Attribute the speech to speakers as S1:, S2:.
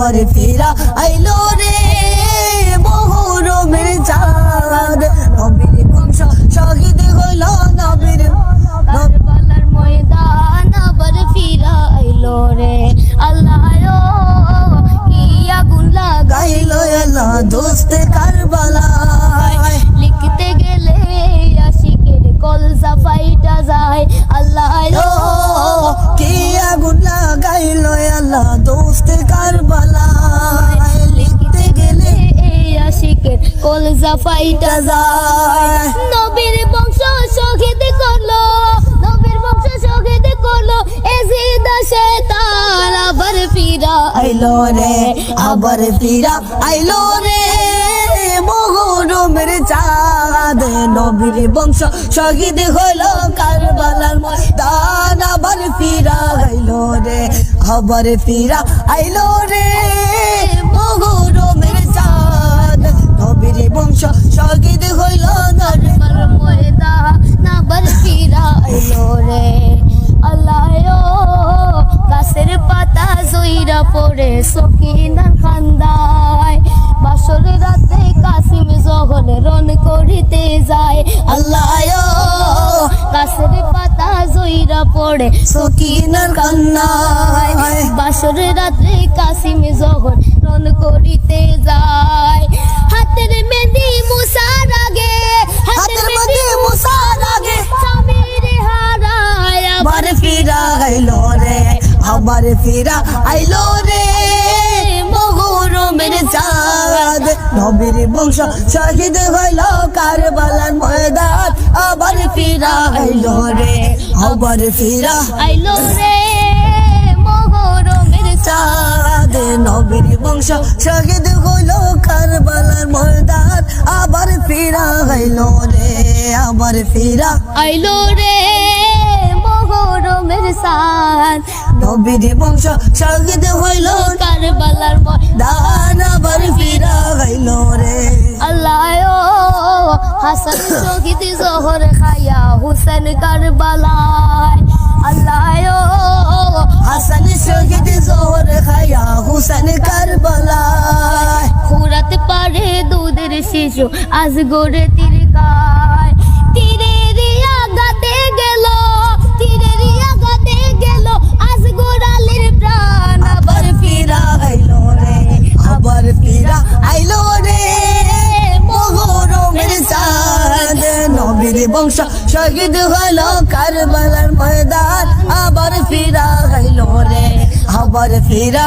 S1: আবার ফিরা আইলো রে মহরমের চাঁদ। নবীর বংশ শহীদ হইল নবীর
S2: ময়দান আবার ফিরা আইলো রে। আল্লাহ কি আগুন
S1: আল্লাহ দোস্ত
S2: লিখতে গেলে আশিকের কলসা ফাইটা যায়। আল্লাহ
S1: ও কি আগুন লাগাইল আল্লাহ দোস্ত লিখতে গেলে
S2: এই আশিকের কলসা ফাইটা
S1: যায়।
S2: নবীর বংশ শহীদ করল, নবীর বংশ শহীদ করল আবার ফিরা
S1: আইলো রে, আবার ফিরা আইলো রে। মহরমের চাঁদ, নবীর বংশ শহীদ হলো কারবালার ময়দান, আবার ফিরা আবার ফিরা আইলো রে। মহরমের চাঁদ, নবীর বংশ শহীদ হইল
S2: আইলো রে। গাছের পাতা পড়ে সকিনার খান্দায় বাসর রাতে কাসিম যখন রন করিতে যায়।
S1: আল্লাহ
S2: জইরা পড়ে
S1: সকিনার কান্নায়।
S2: বাসর রাত্রে কাসিম যখন রন করিতে যায়। হাতের মেহেদি মুসার আগে
S1: হাতের মধ্যে মুসার আগে।
S2: স্বামীর হারায়
S1: আবার ফিরা আইলো রে আবার ফিরা আইলো রে। মহরমের চাঁদ নবীর বংশ শহীদ হইল কারবালার ময়দান। আবার ফিরা আইলো রে আবার ফিরা
S2: আইলো রে মহরমের
S1: চাঁদ। নবীর বংশ শহীদ হইল কারবালার ময়দান। আবার ফিরা আইলো রে আবার ফিরা
S2: আইলো রে মহরমের সান
S1: নবীর বংশ শহীদ হইল
S2: কারবালার ময়দান। হাসান শহীদ জহর খায়া হুসেন কারবালায় আল্লাহ
S1: হাসান শহীদ জোহর খায়া হুসেন কারবালায়
S2: খুরাতে পারে দুধের শিশু আজ গড়ে তীর
S1: নবীর বংশ শহীদ হলো কারবালার ময়দান। আবার ফিরা হইল রে আবার ফিরা।